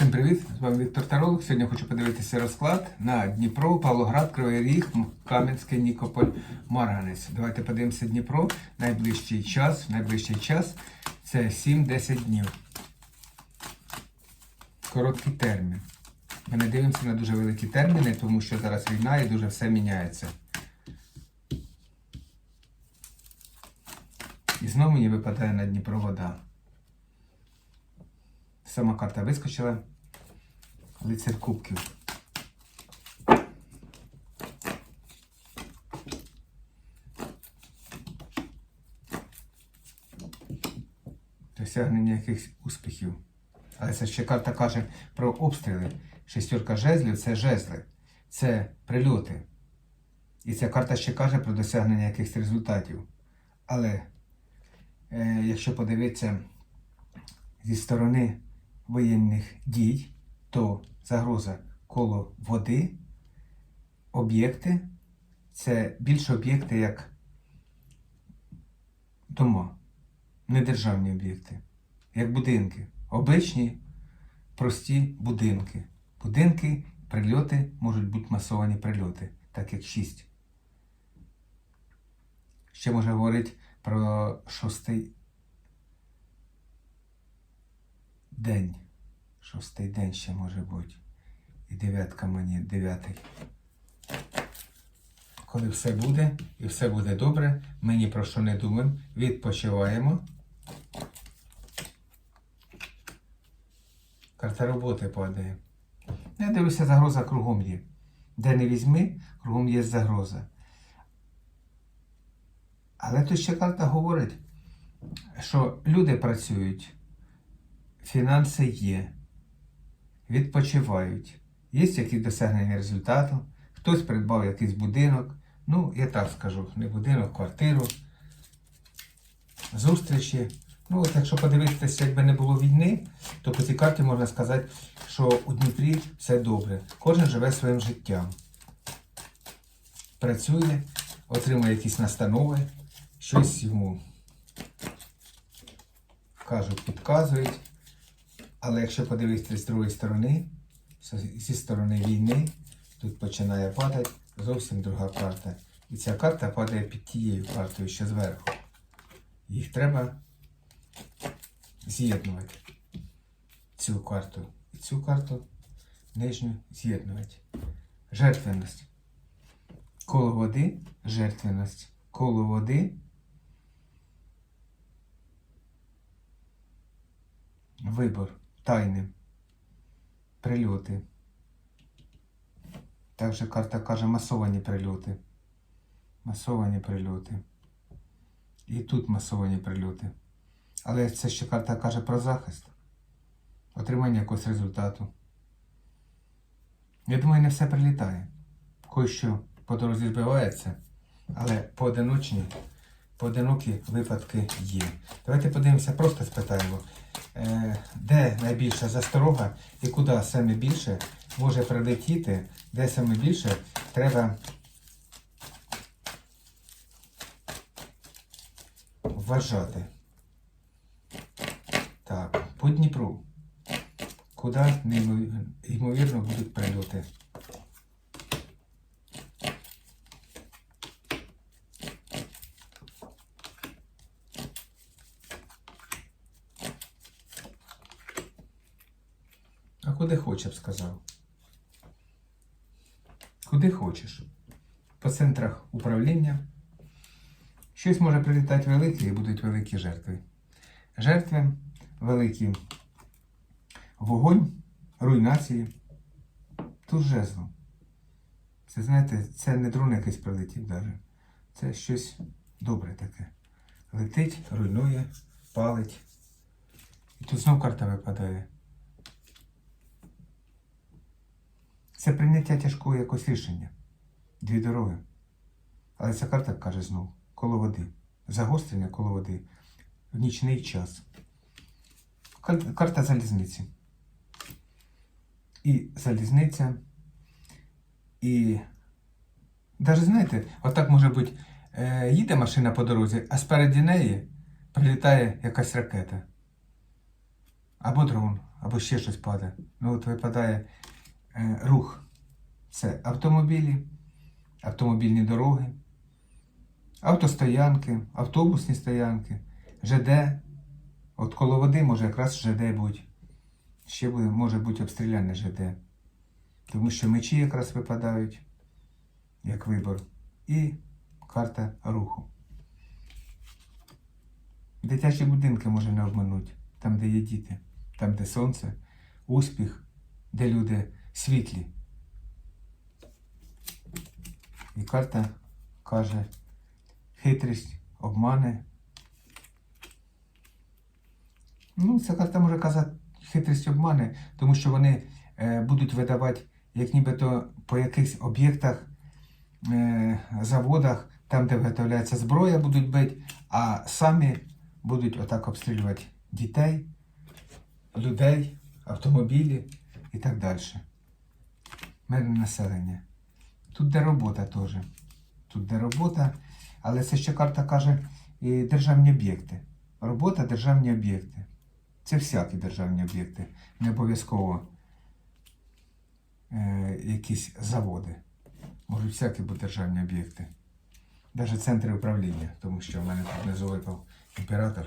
Всім привіт! З вами Віктор Таролог. Сьогодні хочу подивитися розклад на Дніпро, Павлоград, Кривий Ріг, Кам'янське, Нікополь, Марганець. Давайте подивимося Дніпро. Найближчий час. Найближчий час це 7-10 днів. Короткий термін. Ми не дивимося на дуже великі терміни, тому що зараз війна і дуже все міняється. І знову мені випадає на Дніпро вода. Сама карта вискочила. Лицар кубків. Досягнення якихось успіхів. Але це ще карта каже про обстріли. Шестерка жезлів це жезли, це прильоти. І ця карта ще каже про досягнення якихось результатів. Але е, якщо подивитися зі сторони воєнних дій, то загроза коло води, об'єкти це більше об'єкти як дома, не державні об'єкти, як будинки. Обичні, прості будинки. Будинки, прильоти можуть бути масовані прильоти, так як шість. Ще може говорити про шостий день. Шостий день ще може бути. І дев'ятка мені дев'ятий. Коли все буде і все буде добре, ми ні про що не думаємо, відпочиваємо. Карта роботи падає. Я дивлюся, загроза кругом є. Де не візьми, кругом є загроза. Але тут ще карта говорить, що люди працюють, фінанси є, відпочивають, є якісь досягнення результату, хтось придбав якийсь будинок, ну, я так скажу, не будинок, квартиру, зустрічі. Ну, от якщо подивитися, якби не було війни, то по цій карті можна сказати, що у Дніпрі все добре. Кожен живе своїм життям. Працює, отримує якісь настанови, щось йому кажуть, підказують. Але якщо подивитися з другої сторони, зі сторони війни, тут починає падати зовсім друга карта. І ця карта падає під тією картою, що зверху. Їх треба з'єднувати. Цю карту і цю карту нижню з'єднувати. Жертвеність. Коло води жертвеність. Коло води вибор тайним. Прильоти. Також карта каже масовані прильоти. Масовані прильоти. І тут масовані прильоти. Але це ще карта каже про захист. Отримання якогось результату. Я думаю, не все прилітає. Кое-що по дорозі збивається, але поодиночні, поодинокі випадки є. Давайте подивимося, просто спитаємо, де найбільша засторога і куди саме більше може прилетіти, де саме більше треба вважати. Так, по Дніпру. Куди ймовірно будуть прильоти? А куди хоче б сказав? Куди хочеш? По центрах управління. Щось може прилітати велике і будуть великі жертви. Жертви великі вогонь, руйнації. Тут жезло. Це, знаєте, це не дрон якийсь прилетів даже. Це щось добре таке. Летить, руйнує, палить. І тут знов карта випадає. Це прийняття тяжкого якогось рішення. Дві дороги. Але ця карта каже знов, коло води. Загострення коло води в нічний час. Карта залізниці. І залізниця. І навіть знаєте, отак може бути, е, їде машина по дорозі, а спереді неї прилітає якась ракета. або дрон, або ще щось падає. Ну от випадає рух. Це автомобілі, автомобільні дороги, автостоянки, автобусні стоянки, ЖД. От коло води може якраз ЖД бути. Ще буде, може бути обстріляне ЖД. Тому що мечі якраз випадають як вибор. І карта руху. Дитячі будинки може не обмануть, там, де є діти, там, де сонце, успіх, де люди світлі. І карта каже хитрість, обмани. Ну, ця карта може казати хитрість обмани, тому що вони е, будуть видавати, як нібито по якихось об'єктах, е, заводах, там, де виготовляється зброя, будуть бити, а самі будуть отак обстрілювати дітей, людей, автомобілі і так далі. Мирне населення. Тут де робота теж. Тут де робота, але це ще карта каже і державні об'єкти. Робота, державні об'єкти. Це всякі державні об'єкти. Не обов'язково е, якісь заводи. Можуть всякі бути державні об'єкти. Навіть центри управління, тому що в мене тут внизу імператор.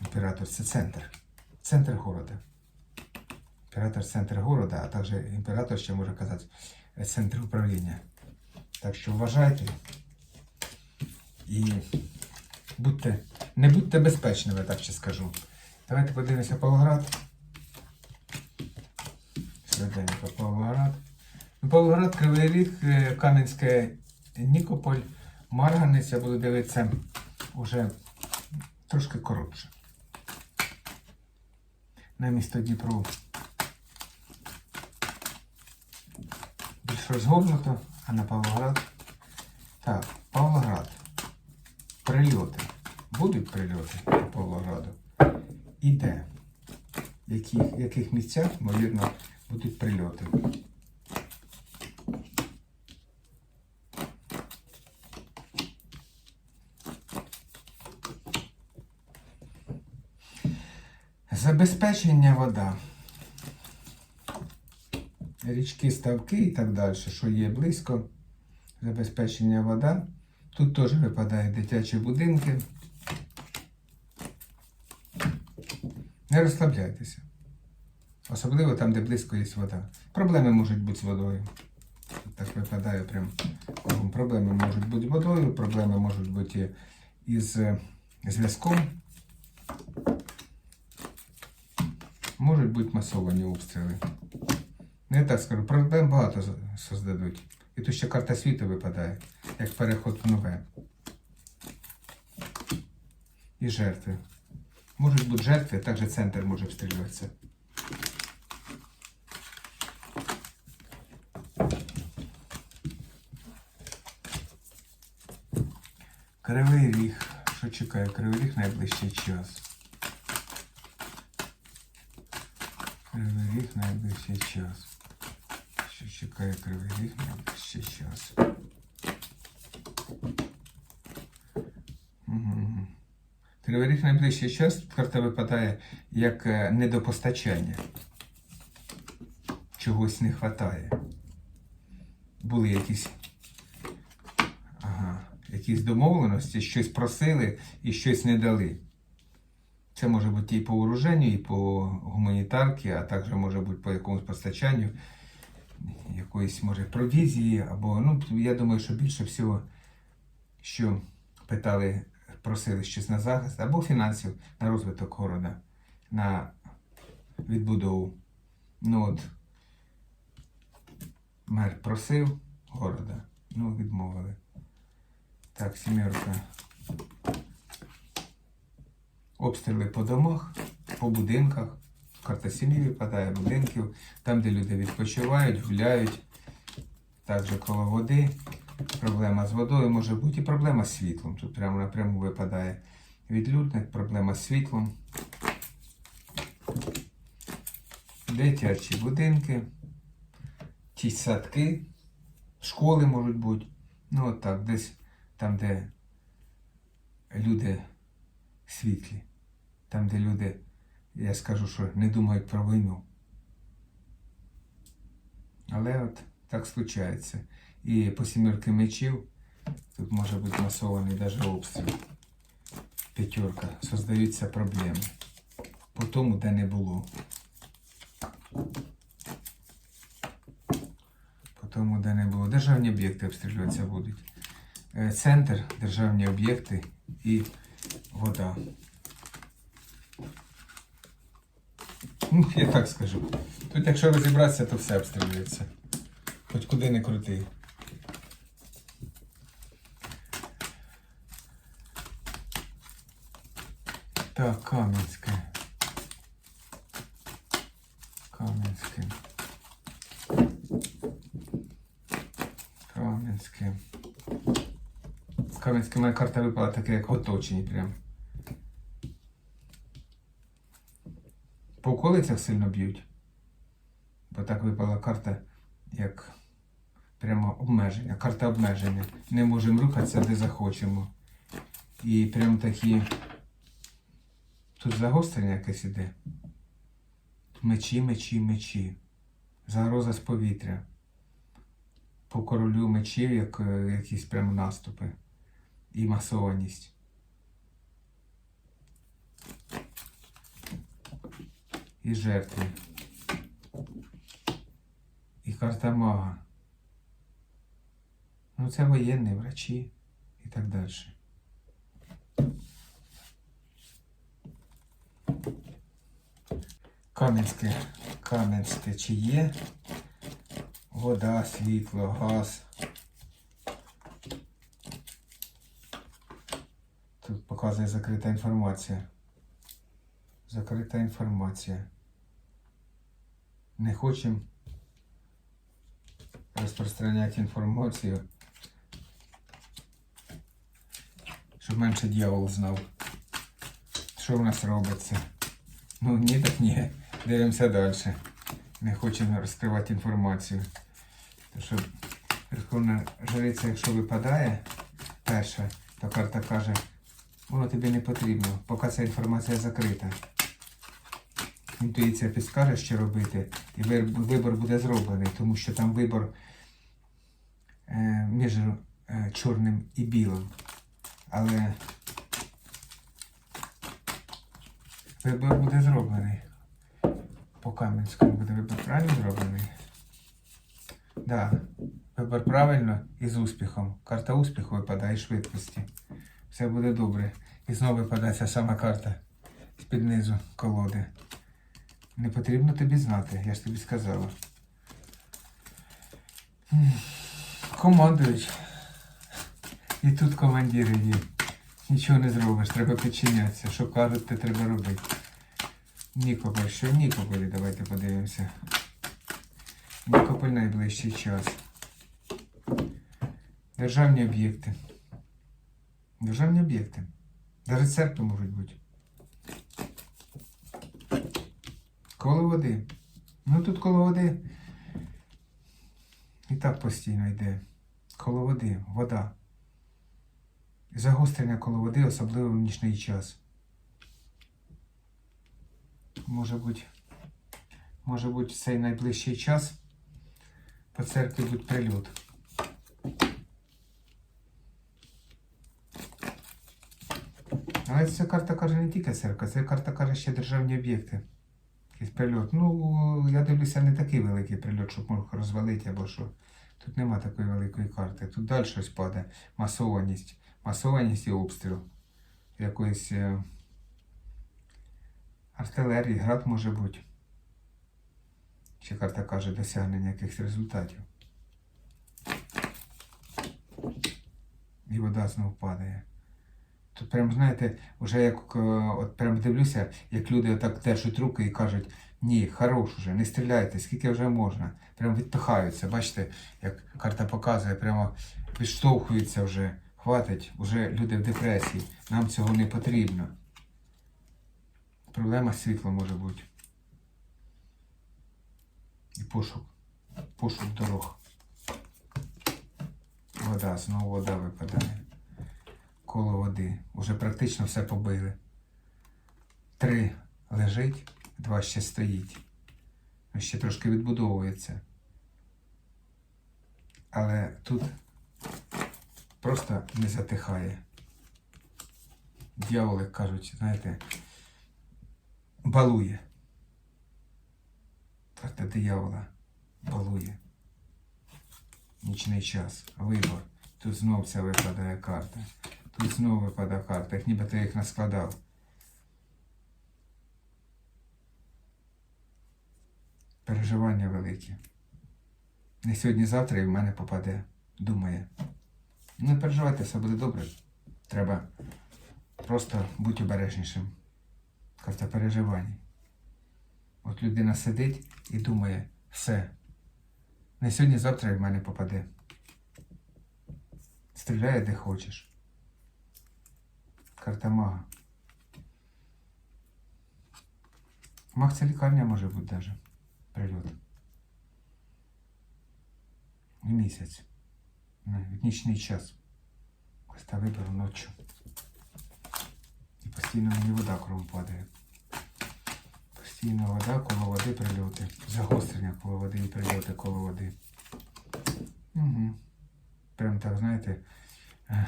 Імператор це центр. Центр города. Імператор центр города, а також імператор ще може казати е, центр управління. Так що вважайте і будьте, не будьте безпечними, так ще скажу. Давайте подивимося Павлоград. Швиденько Павлоград. Ну, Павлоград, Кривий Ріг, е, Кам'янське, Нікополь, Марганець. Я буду дивитися вже трошки коротше. На місто Дніпро більш розгорнуто, а на Павлоград. Так, Павлоград. Прильоти. Будуть прильоти по Павлограду. І де? В яких, в яких місцях, ймовірно, будуть прильоти. Забезпечення вода. Річки, ставки і так далі, що є близько. Забезпечення вода. Тут теж випадають дитячі будинки. Не розслабляйтеся. Особливо там, де близько є вода. Проблеми можуть бути з водою. Так випадає прям. Проблеми можуть бути з водою, проблеми можуть бути із е, зв'язком. Можуть бути масовані обстріли. Я так скажу, проблем багато создадуть. І тут ще карта світу випадає, як переход в нове. І жертви. Можуть бути жертви, також центр може обстрілюватися. Кривий ріг. Що чекає Кривий ріг найближчий час? Кривий ріг найближчий час. Що чекає Кривий ріг найближчий час? Мгм. Кривий ріг найближчий час карта випадає як е, недопостачання. Чогось не вистачає. Були якісь, ага, якісь домовленості, щось просили і щось не дали. Це може бути і по вооруженню, і по гуманітарці, а також може бути по якомусь постачанню, якоїсь може провізії, або ну, я думаю, що більше всього, що питали, просили щось на захист, або фінансів на розвиток города, на відбудову. Ну от мер просив города, ну відмовили. Так, сімерка. Обстріли по домах, по будинках. Карта сім'ї випадає, будинків, там, де люди відпочивають, гуляють, також коло води. Проблема з водою може бути і проблема з світлом. Тут прямо напряму випадає відлюдник, проблема з світлом. Дитячі будинки, ті садки, школи можуть бути. Ну, от так, десь там, де люди світлі, там, де люди я скажу, що не думають про війну. Але от так случається. І по сімерки мечів тут може бути масований навіть обстріл. П'ятерка. Создаються проблеми. По тому, де не було. По тому, де не було. Державні об'єкти обстрілюватися будуть. Е, Центр, державні об'єкти і вода. Ну, я так скажу. Тут, якщо розібратися, то все обстрілюється. Хоч куди не крути. Так, Кам'янське. Кам'янське. Кам'янське. Кам'янське моя карта випала таке, як оточені прям. По околицях сильно б'ють. Бо так випала карта, як прямо обмеження. Карта обмеження. Не можемо рухатися, де захочемо. І прям такі. Тут загострення якесь іде. Мечі, мечі, мечі. Загроза з повітря. По королю мечів, як е, якісь прямо наступи. І масованість. І жертви. І карта мага. Ну, це воєнні врачі і так далі. Кам'янське, Кам'янське чи є? Вода, світло, газ. Тут показує закрита інформація. Закрита інформація. Не хочемо розпространяти інформацію, щоб менше дьявол знав, що в нас робиться. Ну ні, так ні. Дивимося далі. Не хочемо розкривати інформацію. То що Верховна Жриця, якщо випадає перша, то карта каже, воно тобі не потрібно, поки ця інформація закрита. Інтуїція підскаже, що робити, і вибор буде зроблений, тому що там вибор е, між е, чорним і білим. Але вибор буде зроблений. По Кам'янському буде вибор правильно зроблений? Так. Да. Вибор правильно і з успіхом. Карта успіху випадає швидкості. Все буде добре. І знову випадає ця сама карта з-під низу колоди. Не потрібно тобі знати, я ж тобі сказала. М, Командують. І тут командири є. Нічого не зробиш, треба підчинятися. Що кажуть, те треба робити. Нікополь, що в Нікополі, давайте подивимося. Нікополь найближчий час. Державні об'єкти. Державні об'єкти. Навіть церкви можуть бути. Коло води. Ну тут коло води. І так постійно йде. Коло води, вода. Загострення коло води, особливо в нічний час. Може бути, може бути цей найближчий час по церкві буде прильот. Але ця карта каже не тільки церква, ця карта каже ще державні об'єкти. Якийсь прильот. Ну, я дивлюся, не такий великий прильот, щоб мог розвалити або що. Тут нема такої великої карти. Тут далі щось падає. Масованість. Масованість і обстріл. Якоїсь е, артилерії, град може бути. Ще карта каже досягнення якихось результатів. І вода знову падає. Тут прям, знаєте, вже як е, от прям дивлюся, як люди отак держать руки і кажуть, ні, хорош уже, не стріляйте, скільки вже можна. Прям відпихаються. Бачите, як карта показує, прямо відштовхуються вже. Хватить, вже люди в депресії. Нам цього не потрібно. Проблема з світлом може бути. І пошук. Пошук дорог. Вода, знову вода випадає. Коло води. Уже практично все побили. Три лежить, два ще стоїть. Ще трошки відбудовується. Але тут просто не затихає. Дьявол, кажуть, знаєте, балує. Карта диявола балує. Нічний час, вибор. Тут знов ця випадає карта. Тут знову випадає карта, як ніби ти їх наскладав. Переживання великі. Не сьогодні-завтра і в мене попаде. Думає. Не переживайте, все буде добре. Треба просто бути обережнішим. Карта переживань. От людина сидить і думає, все. Не сьогодні-завтра і в мене попаде. Стріляє де хочеш. Карта мага. Маг це лікарня може бути даже. Прильот. І місяць. Ну, нічний час. Коста виберу ночі. І постійно мені вода кром падає. Постійно вода, коло води прильоти. Загострення коло води і прильоти коло води. Угу. Прям так, знаєте, е,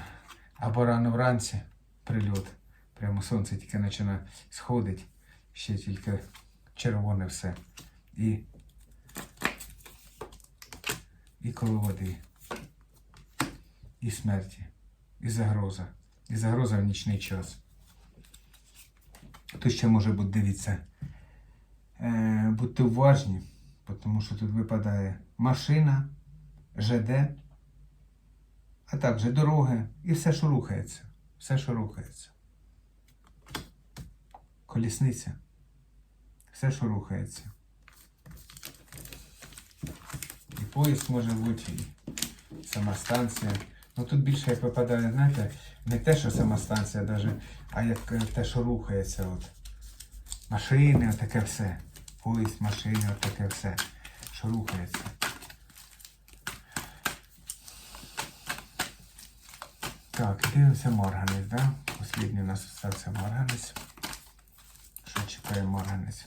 або рано вранці прильот. Прямо сонце тільки починає сходить, ще тільки червоне все. І, і коло води. І смерті. І загроза. І загроза в нічний час. Тут ще може бути, дивіться, е, будьте уважні, тому що тут випадає машина, ЖД, а також дороги і все, що рухається. Все, що рухається. Колісниця. Все, що рухається. І поїзд може бути, і сама станція. Ну тут більше як випадає, знаєте, не те, що сама станція даже, а як е, те, що рухається. От. Машини, отаке все. Поїзд, машини, отаке все, що рухається. Так, дивимося Морганець, да? Послідній у нас стався Морганець. Що чекає Морганець?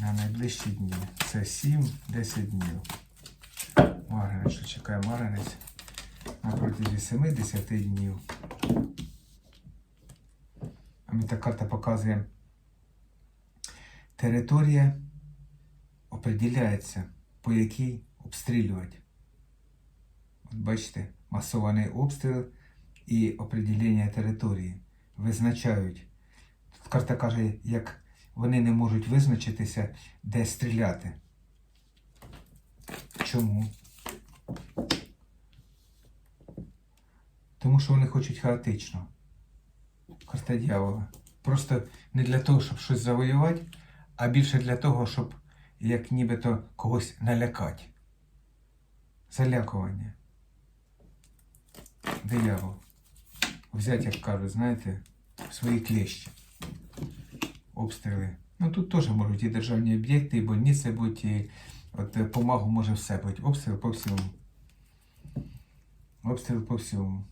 На найближчі дні. Це 7-10 днів. Марганець, що чекає Марганець на протязі 7-10 днів. А мені та карта показує територія определяється, по якій обстрілювати. Бачите, масований обстріл і определення території визначають. Тут карта каже, як вони не можуть визначитися, де стріляти. Чому? Тому що вони хочуть хаотично. Карта дьявола. Просто не для того, щоб щось завоювати, а більше для того, щоб як нібито когось налякати. Залякування. Диявол. Взять, як кажуть, знаєте, свої клещі. Обстріли. Ну тут теж можуть і державні об'єкти, і больниці бути, і от е, по може все бути. Обстріл по всьому. Обстріл по всьому.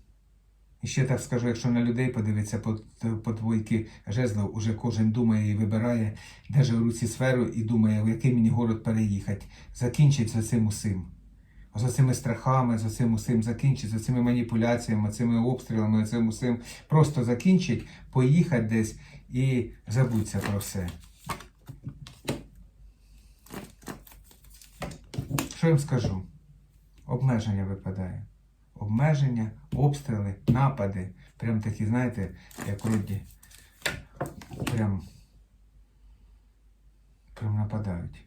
І ще так скажу, якщо на людей подивитися по, по двойки жезлов, уже кожен думає і вибирає, держить в руці сферу і думає, в який мені город переїхати. Закінчить за цим усім. За цими страхами, за цим усім закінчить, за цими маніпуляціями, цими обстрілами, цим усім. Просто закінчить, поїхати десь і забудься про все. Що їм скажу? Обмеження випадає. Обмеження, обстріли, напади. Прям такі, знаєте, як вроді. Прям. Прям нападають.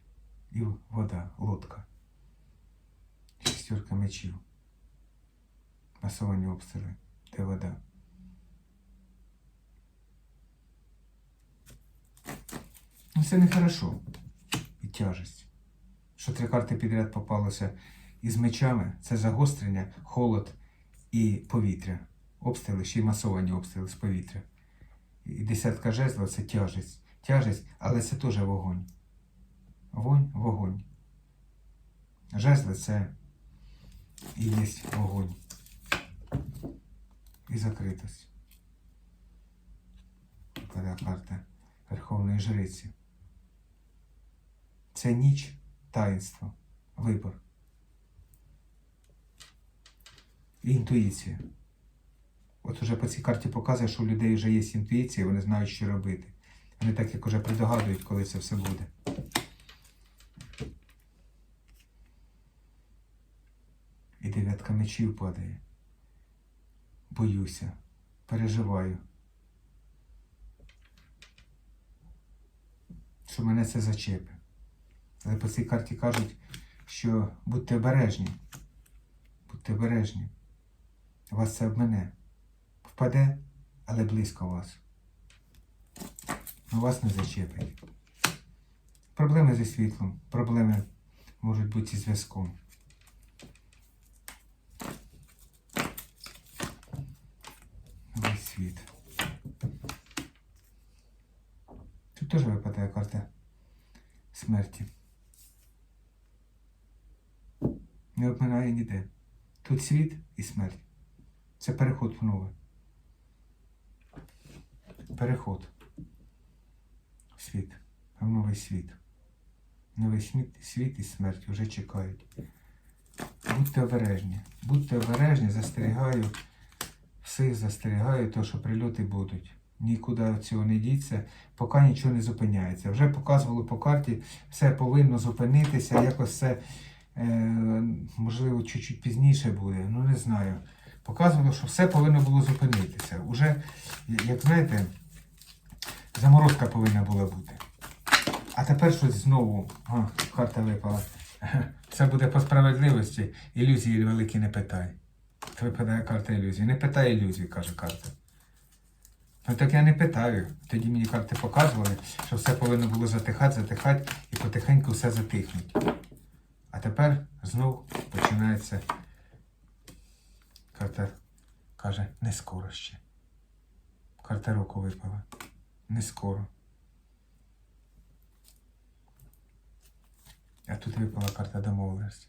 І вода, лодка. Шестерка мечів. Масовані обстріли. Де вода. Ну, це нехорошо. І тяжесть. Що три карти підряд попалося із мечами, це загострення, холод і повітря. Обстріли, ще й масовані обстріли з повітря. І десятка жезлів це тяжесть. Тяжесть, але це теж вогонь. Вогонь, вогонь. Жезли це і є вогонь. І закритость. випадає карта Верховної Жриці. Це ніч, таїнство, вибор. І інтуїція. От уже по цій карті показує, що у людей вже є інтуїція, вони знають, що робити. Вони так як уже предогадують, коли це все буде. І дев'ятка мечів падає. Боюся, переживаю. Що мене це зачепить. Але по цій карті кажуть, що будьте обережні. Будьте обережні. Вас це обмене. Впаде, але близько вас. Но вас не зачепить. Проблеми зі світлом, проблеми можуть бути зі зв'язком. Світ. Тут теж випадає карта смерті. Не обминає ніде. Тут світ і смерть. Це переход в нове. Переход. в Світ. В новий світ. Новий світ, світ і смерть вже чекають. Будьте обережні. Будьте обережні, застерігаю. Всіх застерігаю, то, що прильоти будуть. Нікуди цього не діться, поки нічого не зупиняється. Вже показувало по карті, все повинно зупинитися, якось все, е, можливо, чуть-чуть пізніше буде, ну не знаю. Показувало, що все повинно було зупинитися. Уже, як знаєте, заморозка повинна була бути. А тепер щось знову, а, карта випала. Все буде по справедливості, ілюзії великі не питай. Випадає карта ілюзії. Не питай ілюзії, каже карта. Ну так я не питаю. Тоді мені карти показували, що все повинно було затихати, затихати і потихеньку все затихнуть. А тепер знов починається. Карта каже, не скоро ще. Карта року випала. Не скоро. А тут випала карта домовленості.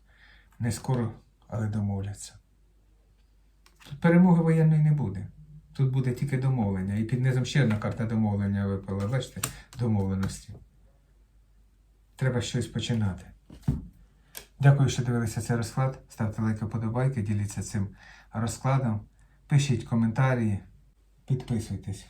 Не скоро, але домовляться. Перемоги воєнної не буде. Тут буде тільки домовлення. І під низом ще одна карта домовлення випала. Бачите, домовленості. Треба щось починати. Дякую, що дивилися цей розклад. Ставте лайки, подобайки, діліться цим розкладом. Пишіть коментарі, підписуйтесь.